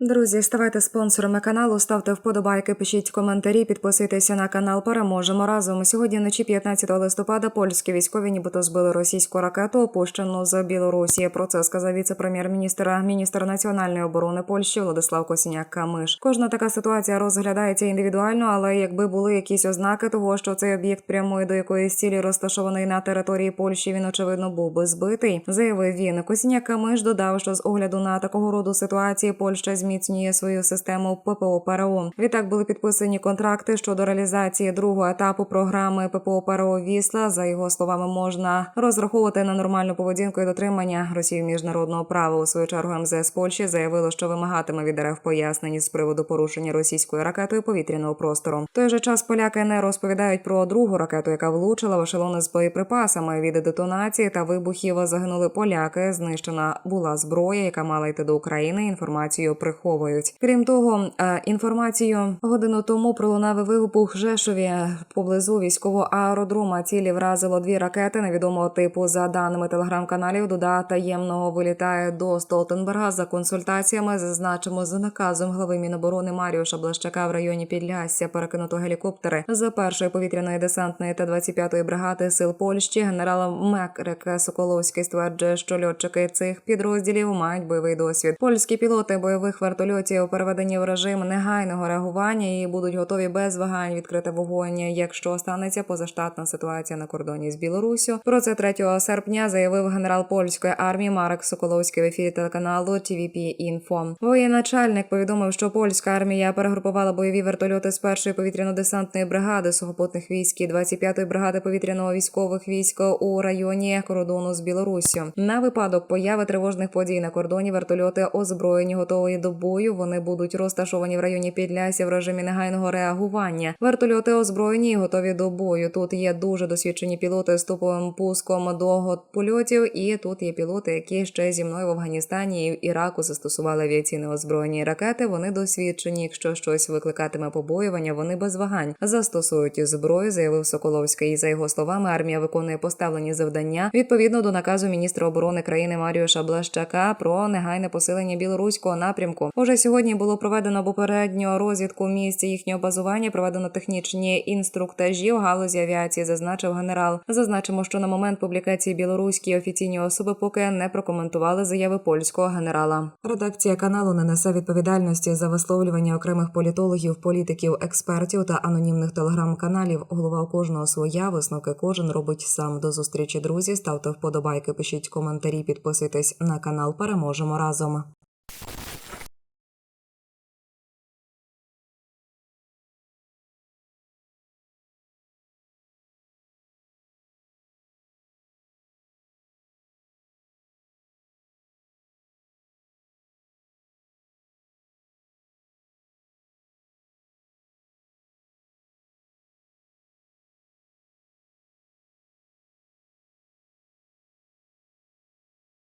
Друзі, ставайте спонсорами каналу, ставте вподобайки, пишіть коментарі, підписуйтеся на канал. Переможемо разом. Сьогодні вночі 15 листопада польські військові нібито збили російську ракету, опущену з Білорусі. Про це сказав віце-прем'єр-міністр, міністр національної оборони Польщі Владислав Косіняк Камиш. Кожна така ситуація розглядається індивідуально, але якби були якісь ознаки того, що цей об'єкт прямує до якоїсь цілі, розташований на території Польщі, він очевидно був би збитий. Заявив він. Косіняк Камиш додав, що з огляду на такого роду ситуації Польща зміцнює свою систему ППО ПРО. Відтак були підписані контракти щодо реалізації другого етапу програми ППО ПРО Вісла. За його словами, можна розраховувати на нормальну поведінку і дотримання Росії міжнародного права. У свою чергу МЗС Польщі заявило, що вимагатиме від РФ пояснень з приводу порушення російською ракетою повітряного простору. В той же час поляки не розповідають про другу ракету, яка влучила в ешелони з боєприпасами. Від детонації та вибухів загинули поляки. Знищена була зброя, яка мала йти до України. Інформацію приховують. Крім того, е, інформацію годину тому пролунав вибух Жешові поблизу військового аеродрома. Цілі вразило дві ракети невідомого типу. За даними телеграм-каналів, Дуда таємного вилітає до Столтенберга за консультаціями. Зазначимо за наказом глави Міноборони Маріуша Блащака в районі Підлясся перекинуто гелікоптери з першої повітряної десантної та 25-ї бригади сил Польщі. Генерал Мекрик Соколовський стверджує, що льотчики цих підрозділів мають бойовий досвід. Польські пілоти бойових вертольотів переведені в режим негайного реагування і будуть готові без вагань відкрити вогонь, якщо станеться позаштатна ситуація на кордоні з Білоруссю. Про це 3 серпня заявив генерал польської армії Марек Соколовський в ефірі телеканалу TVP Info. Воєначальник повідомив, що польська армія перегрупувала бойові вертольоти з першої повітряно-десантної бригади сухопутних військ і 25-ї бригади повітряного військових військ у районі кордону з Білоруссю. На випадок появи тривожних подій на кордоні вертольоти озброєні готові до бою. Вони будуть розташовані в районі Підлясся в режимі негайного реагування. Вертольоти озброєні і готові до бою. Тут є дуже досвідчені пілоти з топовим пуском до польотів, і тут є пілоти, які ще зі мною в Афганістані і в Іраку застосували авіаційне озброєння і ракети. Вони досвідчені. Якщо щось викликатиме побоювання, вони без вагань застосують зброю, заявив Соколовський. І за його словами, армія виконує поставлені завдання відповідно до наказу міністра оборони країни Маріуша Блащака про негайне посилення білоруського напрямку. Уже сьогодні було проведено попередню розвідку місць їхнього базування. Проведено технічні інструктажі у галузі авіації. Зазначив генерал. Зазначимо, що на момент публікації білоруські офіційні особи поки не прокоментували заяви польського генерала. Редакція каналу не несе відповідальності за висловлювання окремих політологів, політиків, експертів та анонімних телеграм-каналів. Голова у кожного своя висновки кожен робить сам. До зустрічі друзі. Ставте вподобайки, пишіть коментарі, підписуйтесь на канал. Переможемо разом.